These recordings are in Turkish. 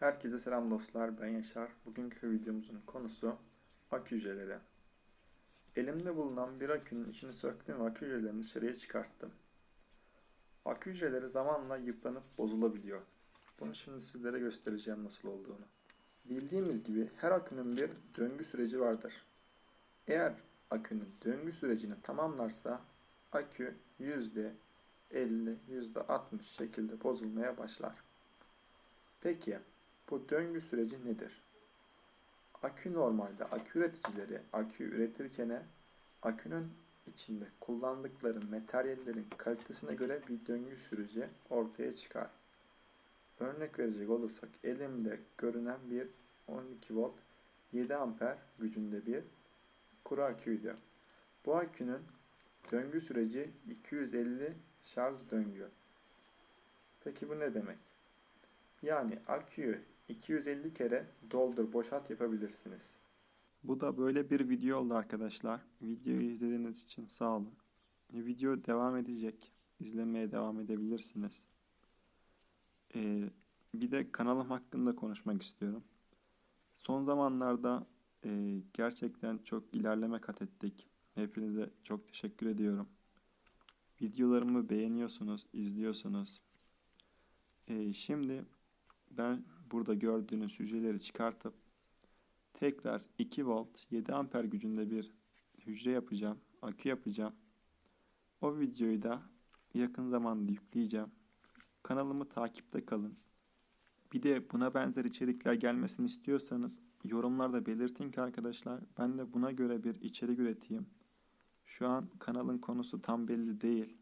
Herkese selam dostlar, ben Yaşar. Bugünkü videomuzun konusu akü hücreleri. Elimde bulunan bir akünün içini söktüm ve akü hücrelerini dışarıya çıkarttım. Akü hücreleri zamanla yıpranıp bozulabiliyor. Bunu şimdi sizlere göstereceğim nasıl olduğunu. Bildiğimiz gibi her akünün bir döngü süreci vardır. Eğer akünün döngü sürecini tamamlarsa akü %50, %60 şekilde bozulmaya başlar. Peki bu döngü süreci nedir? Akü normalde akü üreticileri akü üretirken akünün içinde kullandıkları materyallerin kalitesine göre bir döngü süreci ortaya çıkar. Örnek verecek olursak elimde görünen bir 12 volt 7 amper gücünde bir kuru aküydü. Bu akünün döngü süreci 250 şarj döngü. Peki bu ne demek? Yani aküyü 250 kere doldur boşalt yapabilirsiniz. Bu da böyle bir video oldu arkadaşlar. Videoyu izlediğiniz için sağ olun. Video devam edecek. İzlemeye devam edebilirsiniz. Ee, bir de kanalım hakkında konuşmak istiyorum. Son zamanlarda e, gerçekten çok ilerleme kat ettik. Hepinize çok teşekkür ediyorum. Videolarımı beğeniyorsunuz, izliyorsunuz. Ee, şimdi ben burada gördüğünüz hücreleri çıkartıp tekrar 2 volt 7 amper gücünde bir hücre yapacağım, akü yapacağım. O videoyu da yakın zamanda yükleyeceğim. Kanalımı takipte kalın. Bir de buna benzer içerikler gelmesini istiyorsanız yorumlarda belirtin ki arkadaşlar ben de buna göre bir içerik üreteyim. Şu an kanalın konusu tam belli değil.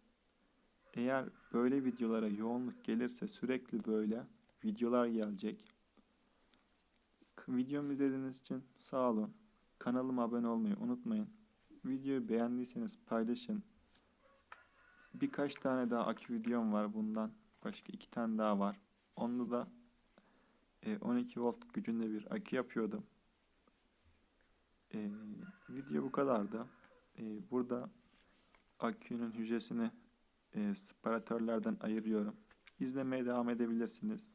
Eğer böyle videolara yoğunluk gelirse sürekli böyle videolar gelecek. Videomu izlediğiniz için sağ olun. Kanalıma abone olmayı unutmayın. Videoyu beğendiyseniz paylaşın. Birkaç tane daha akü videom var bundan. Başka iki tane daha var. Onda da 12 volt gücünde bir akü yapıyordum. Ee, video bu kadardı. Ee, burada akünün hücresini e, separatörlerden ayırıyorum. İzlemeye devam edebilirsiniz.